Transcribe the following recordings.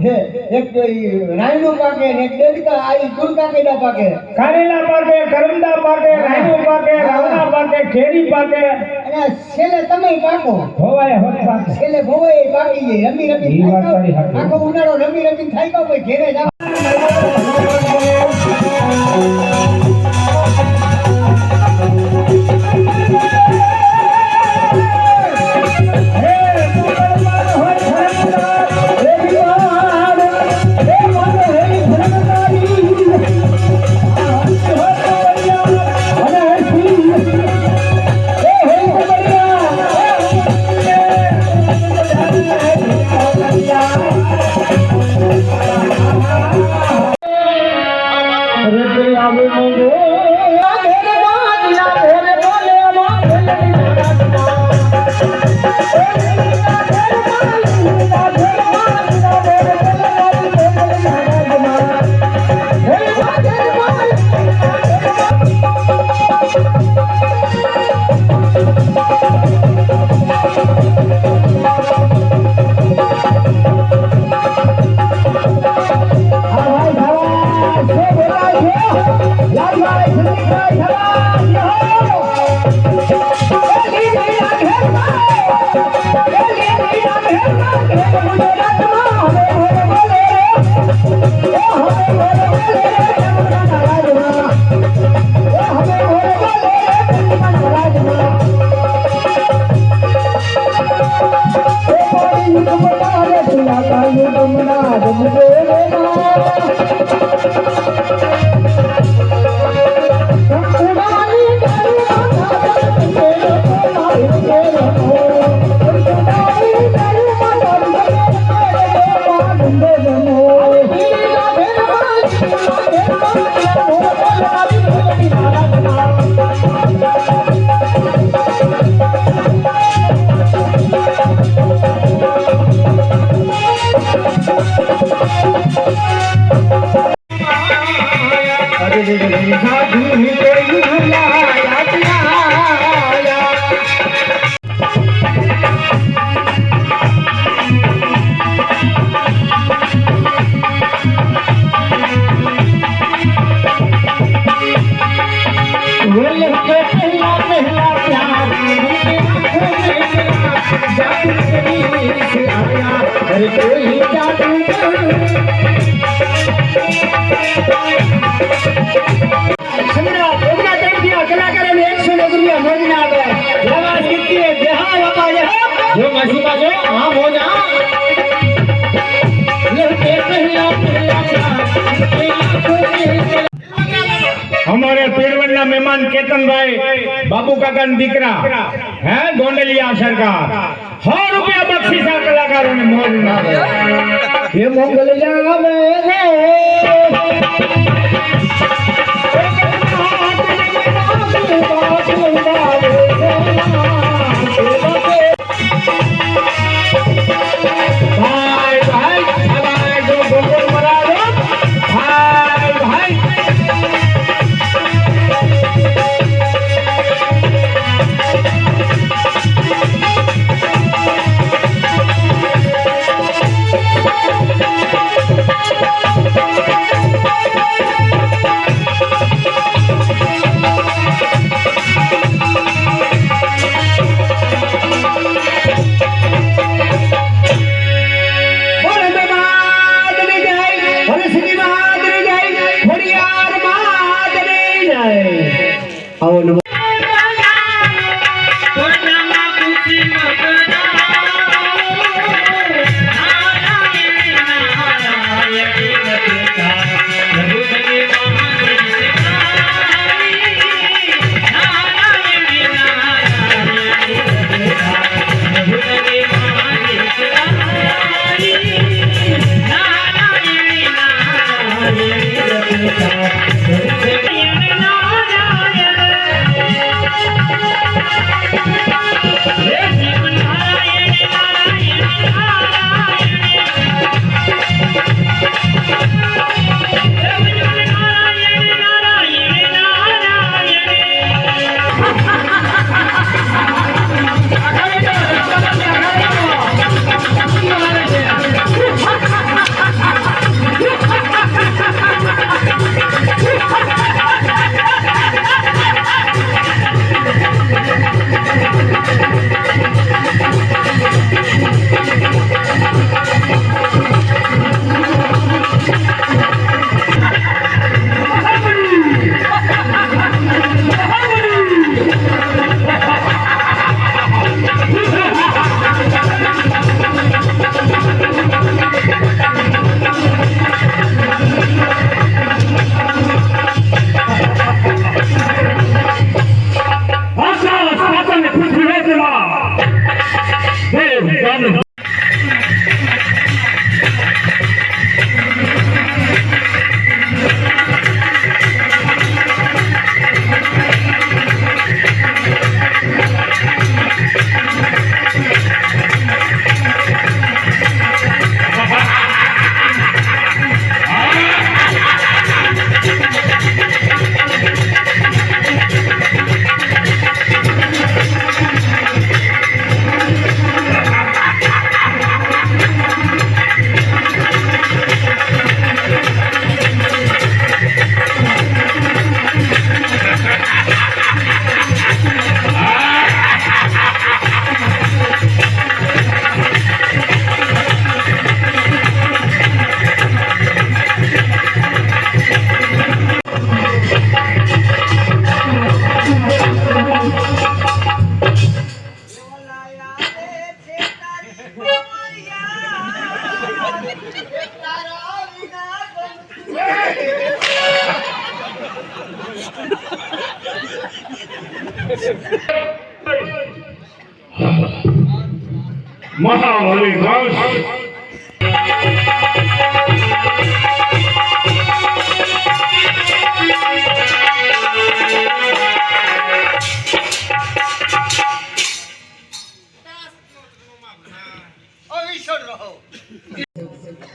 એક તો પાકે એક દેડકા આઈ ઈ કેડા પાકે. કારેલા પાકે કરમદા પાકે રાયનું પાકે રાવણા પાકે કેરી પાકે. અને છેલ્લે તમે પાકો. હોવાય હોત પાકે. છેલ્લે ભોવાય પાકી જાય રમી રમી. આખો ઉનાળો રમી રમી થાય ગયો કોઈ ઘેરે જો માસીબા જો હા મોજા અમારે પેરવડના મહેમાન કેતનભાઈ બાબુ કાકાના દીકરા હે ગોંડલિયા સરકાર સો રૂપિયા કલાકારોને મોજ ના હે મોગલ જાવે ભાઈ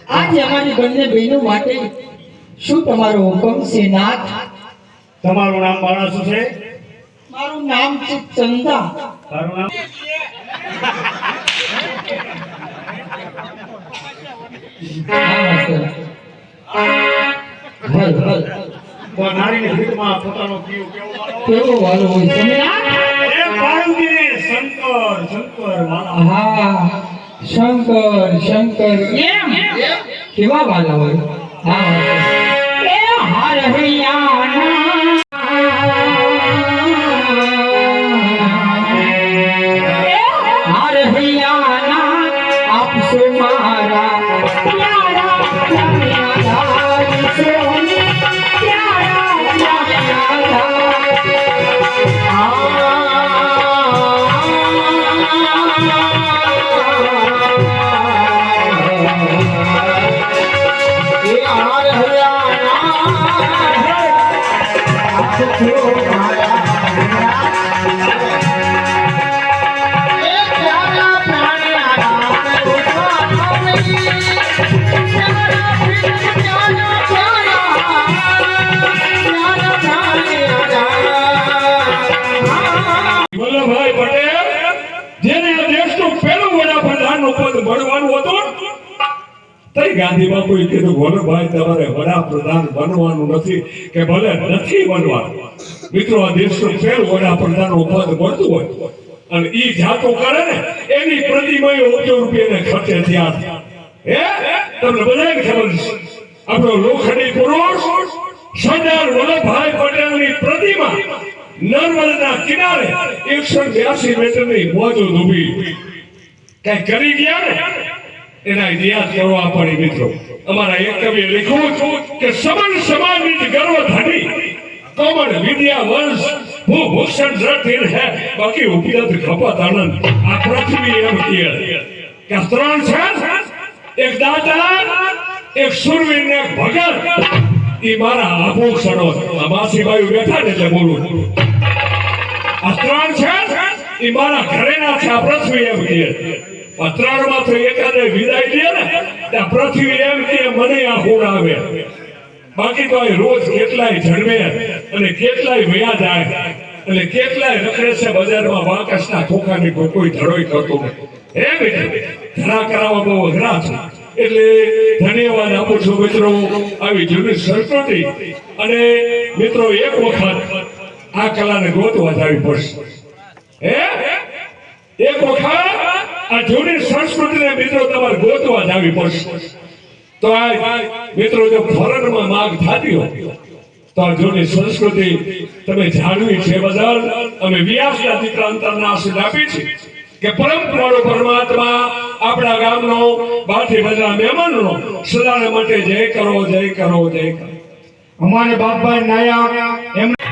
આજે અમારી બંને બહેનો માટે શું તમારો હુકમ છે નાથ? તમારું નામ બાળાસુ છે? મારું નામ છે ચંદા. તારું નામ? ભીડમાં પોતાનો કેવો વાલો હોય? એ શંકર શંકર વાળા હા. શંકર શંકર. એમ? કેવા વાલા હોય? હા. એ હાર તઈ ગાંધી બાપુએ કીધું વલ્લભભાઈ તમારે વડાપ્રધાન બનવાનું નથી, કે ભલે નથી બનવાનું. મિત્રો, આ દેશનું પહેલું વડાપ્રધાન પદ મળતું હોય, અને ઈ જાતો કરે ને, એની પ્રતિમા ઓછો રૂપિયાને ખર્ચે ત્યાં હે? તમને બધાને ખબર છે, આપણો લોખંડી પુરુષ, સરદાર વલ્લભભાઈ પટેલની પ્રતિમા નર્મદાના કિનારે એકસો બ્યાસી મીટરની મોજો ડૂબી. કઈ કરી ગયા ને? એના યાદ કરવા પડી મિત્રો. અમારા એક કવિએ લખ્યું કે સમન સમાજની ગર્વ ધની કમળ વિદ્યા વંશ હું ભૂષણ રથીર હે. બાકી ઉપયોગ ખપત આનંદ. આ પૃથ્વી એમ કે આ ત્રણ છે. એક દાદા એક સુરવીર ને ભગત. એ મારા આભૂષણો આ માસીભાઈ બેઠા ને એટલે બોલું આ ત્રણ છે. એ મારા ઘરેના છે. આ પૃથ્વી એમ ત્રણ માં તો એકાદે વિદાય દે ને ત્યાં પૃથ્વી એમ કે મને આ હુણ આવે બાકી તો રોજ કેટલાય જન્મે અને કેટલાય વ્યા જાય અને કેટલાય રખડે છે બજારમાં વાકસના ખોખાની કોઈ કોઈ ધડોઈ કરતો હે બેટા, ધરા કરાવવા બહુ અઘરા છે. એટલે ધન્યવાદ આપું છું મિત્રો, આવી જૂની સંસ્કૃતિ. અને મિત્રો, એક વખત આ કલાને ગોતવા આવી પડશે. હે? એક વખત? આ જૂની સંસ્કૃતિને મિત્રો તમારે ગોતવા જાવી પડશે. તો આ મિત્રો જો ફોરેનમાં માંગ થતી હોય, તો આ જૂની સંસ્કૃતિ તમે જાણવી છે બદલ અમે વ્યાસના દીકરા અંતરના આશીર્વાદ આપી છે કે પરમ કૃપાળુ પરમાત્મા આપણા ગામનો બાથી બધા મહેમાનનો સદાને માટે જય કરો જય કરો જય કરો. અમારે બાપભાઈ નાયા, એમને